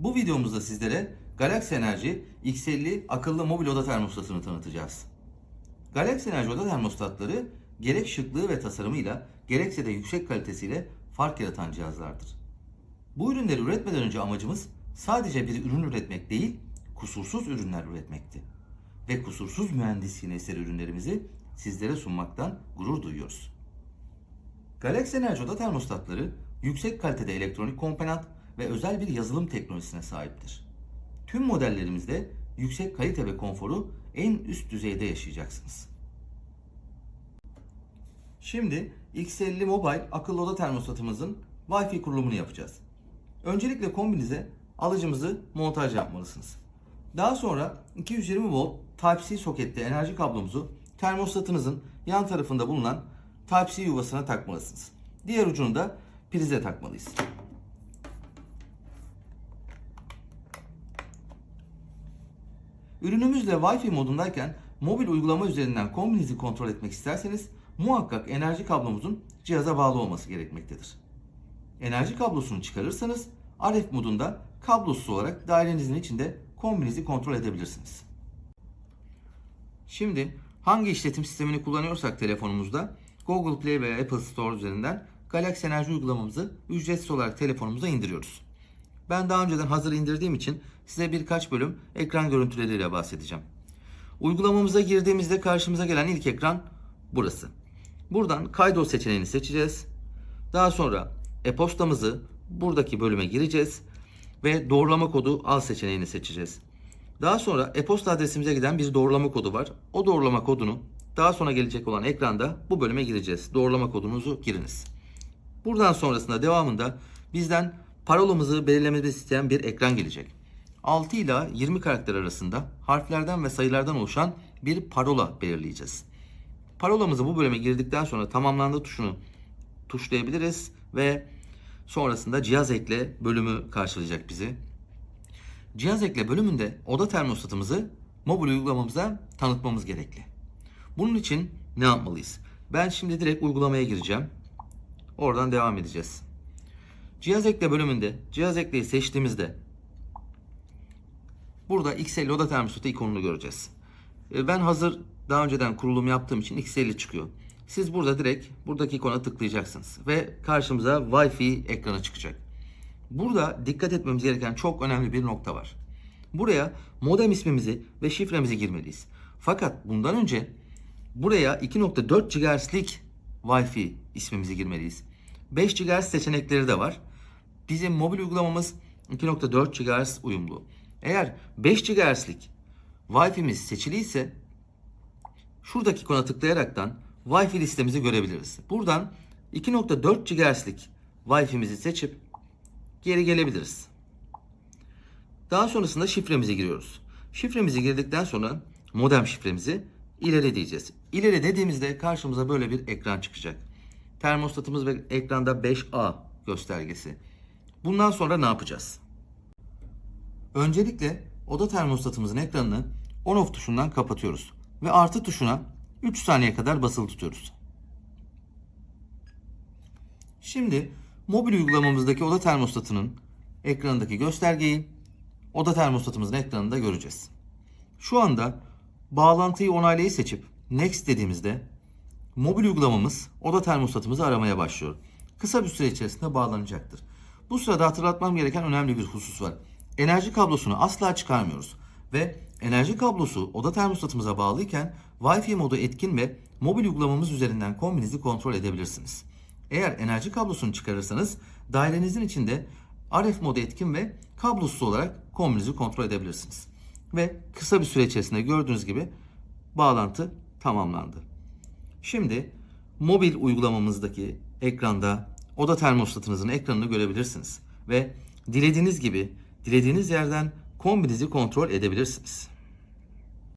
Bu videomuzda sizlere Galaxy Enerji X50 akıllı mobil oda termostatını tanıtacağız. Galaxy Enerji oda termostatları gerek şıklığı ve tasarımıyla gerekse de yüksek kalitesiyle fark yaratan cihazlardır. Bu ürünleri üretmeden önce amacımız sadece bir ürün üretmek değil, kusursuz ürünler üretmekti. Ve kusursuz mühendisliğin eseri ürünlerimizi sizlere sunmaktan gurur duyuyoruz. Galaxy Enerji oda termostatları yüksek kalitede elektronik komponent ve özel bir yazılım teknolojisine sahiptir. Tüm modellerimizde yüksek kalite ve konforu en üst düzeyde yaşayacaksınız. Şimdi X50 Mobile akıllı oda termostatımızın Wi-Fi kurulumunu yapacağız. Öncelikle kombinize alıcımızı montaj yapmalısınız. Daha sonra 220 volt Type-C soketli enerji kablomuzu termostatınızın yan tarafında bulunan Type-C yuvasına takmalısınız. Diğer ucunu da prize takmalıyız. Ürünümüzle Wi-Fi modundayken mobil uygulama üzerinden kombinizi kontrol etmek isterseniz muhakkak enerji kablomuzun cihaza bağlı olması gerekmektedir. Enerji kablosunu çıkarırsanız RF modunda kablosuz olarak dairenizin içinde kombinizi kontrol edebilirsiniz. Şimdi hangi işletim sistemini kullanıyorsak telefonumuzda Google Play veya Apple Store üzerinden Galaxy Enerji uygulamamızı ücretsiz olarak telefonumuza indiriyoruz. Ben daha önceden hazır indirdiğim için size birkaç bölüm ekran görüntüleriyle bahsedeceğim. Uygulamamıza girdiğimizde karşımıza gelen ilk ekran burası. Buradan kaydol seçeneğini seçeceğiz. Daha sonra e-postamızı buradaki bölüme gireceğiz ve doğrulama kodu al seçeneğini seçeceğiz. Daha sonra e-posta adresimize giden bir doğrulama kodu var. O doğrulama kodunu daha sonra gelecek olan ekranda bu bölüme gireceğiz. Doğrulama kodunuzu giriniz. Buradan sonrasında devamında bizden parolamızı belirlememizi isteyen bir ekran gelecek. 6 ila 20 karakter arasında harflerden ve sayılardan oluşan bir parola belirleyeceğiz. Parolamızı bu bölüme girdikten sonra tamamlandı tuşunu tuşlayabiliriz ve sonrasında cihaz ekle bölümü karşılayacak bizi. Cihaz ekle bölümünde oda termostatımızı mobil uygulamamıza tanıtmamız gerekli. Bunun için ne yapmalıyız? Ben şimdi direkt uygulamaya gireceğim. Oradan devam edeceğiz. Cihaz ekle bölümünde cihaz ekleyi seçtiğimizde burada X50 oda termostatı ikonunu göreceğiz. E, Ben hazır daha önceden kurulum yaptığım için X50 çıkıyor. Siz burada direkt buradaki ikona tıklayacaksınız ve karşımıza Wi-Fi ekranı çıkacak. Burada dikkat etmemiz gereken çok önemli bir nokta var. Buraya modem ismimizi ve şifremizi girmeliyiz. Fakat bundan önce buraya 2.4 GHz'lik Wi-Fi ismimizi girmeliyiz. 5 GHz seçenekleri de var. Bizim mobil uygulamamız 2.4 GHz uyumlu. Eğer 5 GHz'lik Wi-Fi'miz seçiliyse şuradaki ikona tıklayaraktan Wi-Fi listemizi görebiliriz. Buradan 2.4 GHz'lik Wi-Fi'mizi seçip geri gelebiliriz. Daha sonrasında şifremizi giriyoruz. Şifremizi girdikten sonra modem şifremizi ileri diyeceğiz. İleri dediğimizde karşımıza böyle bir ekran çıkacak. Termostatımız ve ekranda 5A göstergesi. Bundan sonra ne yapacağız? Öncelikle oda termostatımızın ekranını on off tuşundan kapatıyoruz ve artı tuşuna 3 saniye kadar basılı tutuyoruz. Şimdi mobil uygulamamızdaki oda termostatının ekranındaki göstergeyi oda termostatımızın ekranında göreceğiz. Şu anda bağlantıyı onaylayı seçip next dediğimizde mobil uygulamamız oda termostatımızı aramaya başlıyor. Kısa bir süre içerisinde bağlanacaktır. Bu sırada hatırlatmam gereken önemli bir husus var. Enerji kablosunu asla çıkarmıyoruz ve enerji kablosu oda termostatımıza bağlıyken Wi-Fi modu etkin ve mobil uygulamamız üzerinden kombinizi kontrol edebilirsiniz. Eğer enerji kablosunu çıkarırsanız dairenizin içinde RF modu etkin ve kablosuz olarak kombinizi kontrol edebilirsiniz. Ve kısa bir süre içerisinde gördüğünüz gibi bağlantı tamamlandı. Şimdi mobil uygulamamızdaki ekranda oda termostatınızın ekranını görebilirsiniz. Ve dilediğiniz gibi dilediğiniz yerden kombinizi kontrol edebilirsiniz.